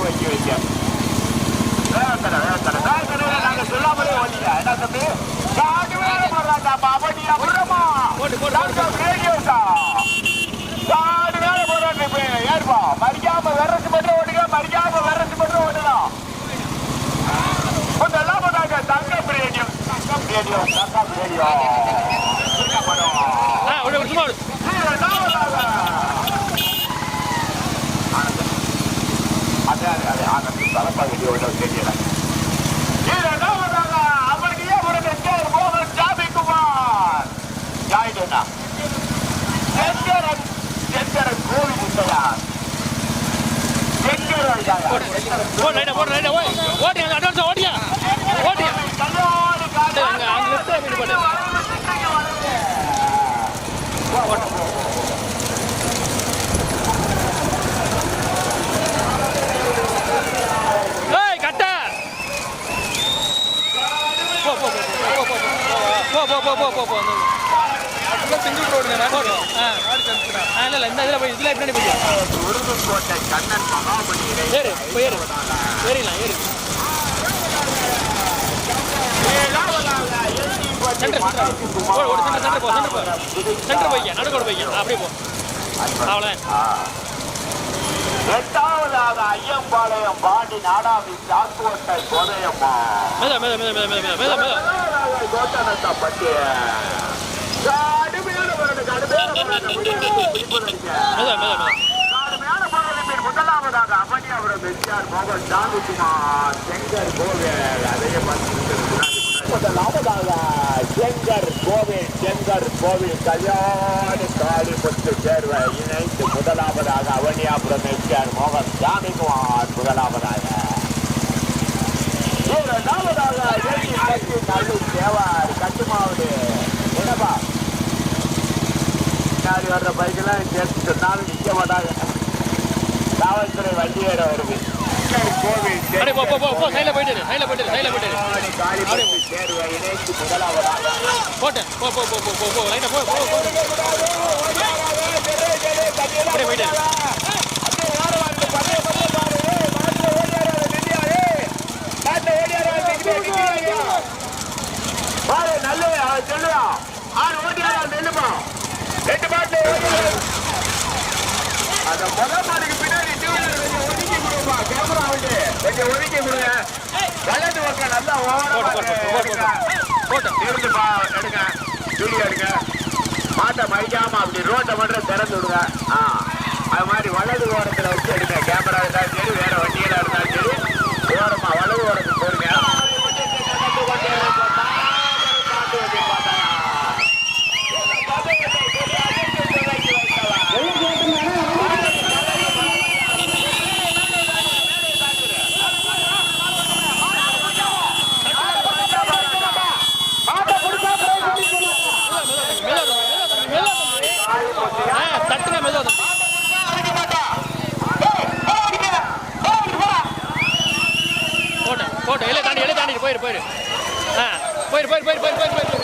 துவக்கி வைக்கும் நாங்க சொல்லாமலே ஓடிட்டா என்ன தம்பி போராட்டம் அப்புறமா ரேடியோஸா ஏற்பா மறிக்காம வர்றது மட்டும் ஓடுங்க மறிக்காம வர்றது மட்டும் ஓடலாம் கொஞ்சம் எல்லாம் பண்ணாங்க Thangam radio Thangam radio Thangam radio ಆನಂದ ತಲಪ ಹಿಡಿಯುವುದು ತಿಳಿಯಲ್ಲ ಅವರಿಗೆ ಅವರಿಗೆ ಮೋಹನ್ ಜಾಬಿ ಕುಮಾರ್ ಜಾಯ್ಡನ செந்தரன் செந்தரன் கோவில் இருக்கிறார் செந்தரன் ஓடு ஓடு ஓடு ஓடு போ போ போ போ போ போ. சிங்கிள் ரோடுங்க போடு. ஆ. ஆ இல்ல இல்ல இந்த இதுல போய் இதுல பின்னாடி போய் உருதுக்கோட்டை கண்ணன் மகாபலியை ஏறு போய் ஏறு. ஏறிடலாம் ஏறு. ஏழாவதாக எல்டி சென்டர் சென்டர் ஓடு ஓடு சென்டர் சென்டர் போ சென்டர் போ. சென்டர் போய்க்க நடுக்கோடு போய்க்க அப்படியே போ. அவ்வளோ எட்டாவதாக ஐயம்பாளையம் பாண்டி நாடாமி சாக்கோட்டை கோதையம்மா மேதா மேதா மேதா மேதா மேதா மேதா மேதா முதலாவதாக கோட்டனத்தா பட்டி கடுமையான போராட்டம், கடுமையான போராட்டம். முடிவு, பிடிப்பதற்கு. மேதா மேதா மேதா கடுமையான போராட்டத்தில் முதலாவதாக அமனியாபுரம் எம்ஜிஆர் மோகன் ஜானுக்குமார் செங்கர் கோவில் அதையே பார்த்து முதலாவதாக செங்கர் கோவில் செங்கர் கோவில் கல்யாணி காளிபுத்து சேர்வை இணைந்து முதலாவதாக அவனியாபுரம் எம்ஜிஆர் மோகன் ஜானுக்குமார் முதலாவதாக கல்லூரி கல்லூரி தேவாறு கட்டுமாவடு என்னப்பா காரி வர்ற பைக்கெல்லாம் சேர்த்து சொன்னாலும் நிற்க மாட்டாங்க காவல்துறை வண்டி வேற வருது கோவில் சைல போயிட்டு சைல போயிட்டு சைல போயிட்டு தேர்வை இணைத்து முதலாவதாக போட்டேன் போ போ போ போ போ லைனா போ போ போ. போயிட்டு சொல்லுவா ஆறு ஓட்டியாரா நெல்லுமா ரெண்டு பாட்டு. அந்த முதல் மாடிக்கு பின்னாடி ஒதுக்கி கொடுப்பா கேமரா வந்து. கொஞ்சம் ஒதுக்கி கொடுங்க. பக்கம் நல்லா இருந்துப்பா எடுங்க. வீடியோ எடுங்க. மாட்டை மறிக்காம அப்படி ரோட்டை மட்டும் திறந்து விடுங்க. ஆ அது மாதிரி வலது बैर बैर हां. बैर बैर बैर बैर बैर बैर